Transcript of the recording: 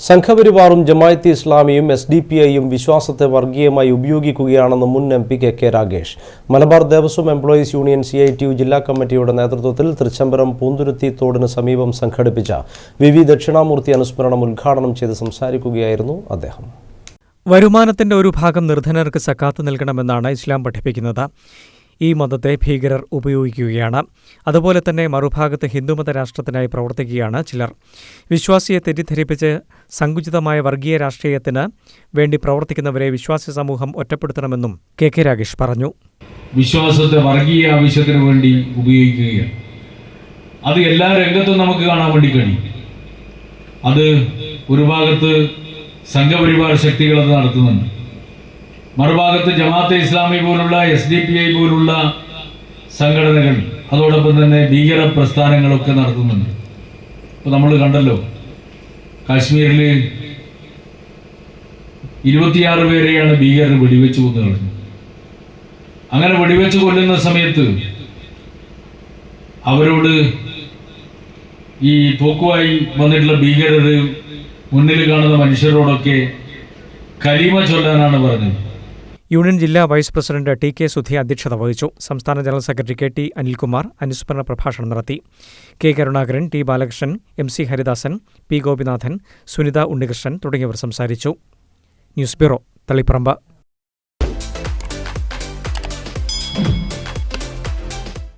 സംഘപരിവാറും ജമായത്ത് ഇസ്ലാമിയും S D P ഐയും വിശ്വാസത്തെ വർഗീയമായി ഉപയോഗിക്കുകയാണെന്ന് മുൻ M P K K Ragesh Malabar Devaswom employees union C I T U ജില്ലാ കമ്മിറ്റിയുടെ നേതൃത്വത്തിൽ തൃച്ചംബരം പൂന്തുരുത്തി തോടിന് സമീപം സംഘടിപ്പിച്ച വി വി ദക്ഷിണാമൂർത്തി അനുസ്മരണം ഉദ്ഘാടനം ചെയ്ത് സംസാരിക്കുകയായിരുന്നു അദ്ദേഹം. വരുമാനത്തിന്റെ ഒരു ഭാഗം നിർധനർക്ക് സക്കാത്ത് നൽകണമെന്നാണ് ഇസ്ലാം പഠിപ്പിക്കുന്നത്. ഈ മതത്തെ ഭീകരർ ഉപയോഗിക്കുകയാണ്. അതുപോലെ തന്നെ മറുഭാഗത്ത് ഹിന്ദുമത രാഷ്ട്രത്തിനായി പ്രവർത്തിക്കുകയാണ് ചിലർ. വിശ്വാസിയെ തെറ്റിദ്ധരിപ്പിച്ച് സങ്കുചിതമായ വർഗീയ രാഷ്ട്രീയത്തിന് വേണ്ടി പ്രവർത്തിക്കുന്നവരെ വിശ്വാസി സമൂഹം ഒറ്റപ്പെടുത്തണമെന്നും കെ കെ രാഗേഷ് പറഞ്ഞു. വിശ്വാസത്തെ വർഗീയ ആവശ്യത്തിന് വേണ്ടി ഉപയോഗിക്കുകയാണ്. അത് എല്ലാ രംഗത്തും നമുക്ക് കാണാൻ വേണ്ടി കഴിയും. അത് ഒരു ഭാഗത്ത് സംഘപരിവാർ ശക്തികൾ അത് നടത്തുന്നുണ്ട്. മറുഭാഗത്ത് ജമാഅത്തെ ഇസ്ലാമി പോലുള്ള എസ് ഡി പി ഐ പോലുള്ള സംഘടനകൾ അതോടൊപ്പം തന്നെ ഭീകര പ്രസ്ഥാനങ്ങളൊക്കെ നടത്തുന്നുണ്ട്. ഇപ്പൊ നമ്മൾ കണ്ടല്ലോ കാശ്മീരിൽ ഇരുപത്തിയാറ് പേരെയാണ് ഭീകരർ വെടിവെച്ച് കൊന്നു കളഞ്ഞത് അങ്ങനെ വെടിവെച്ച് കൊല്ലുന്ന സമയത്ത് അവരോട് ഈ പോക്കുവായി വന്നിട്ടുള്ള ഭീകരർ മുന്നിൽ കാണുന്ന മനുഷ്യരോടൊക്കെ കരിമ ചൊല്ലാനാണ് പറഞ്ഞത്. യൂണിയൻ ജില്ലാ vice president T K Sudhi അധ്യക്ഷത വഹിച്ചു. സംസ്ഥാന general secretary K T Anilkumar അനുസ്മരണ പ്രഭാഷണം നടത്തി. K Karunakaran T Balakrishnan M C Haridasan P Gopinathan Sunitha Unnikrishnan തുടങ്ങിയവർ സംസാരിച്ചു. News bureau Taliparamba.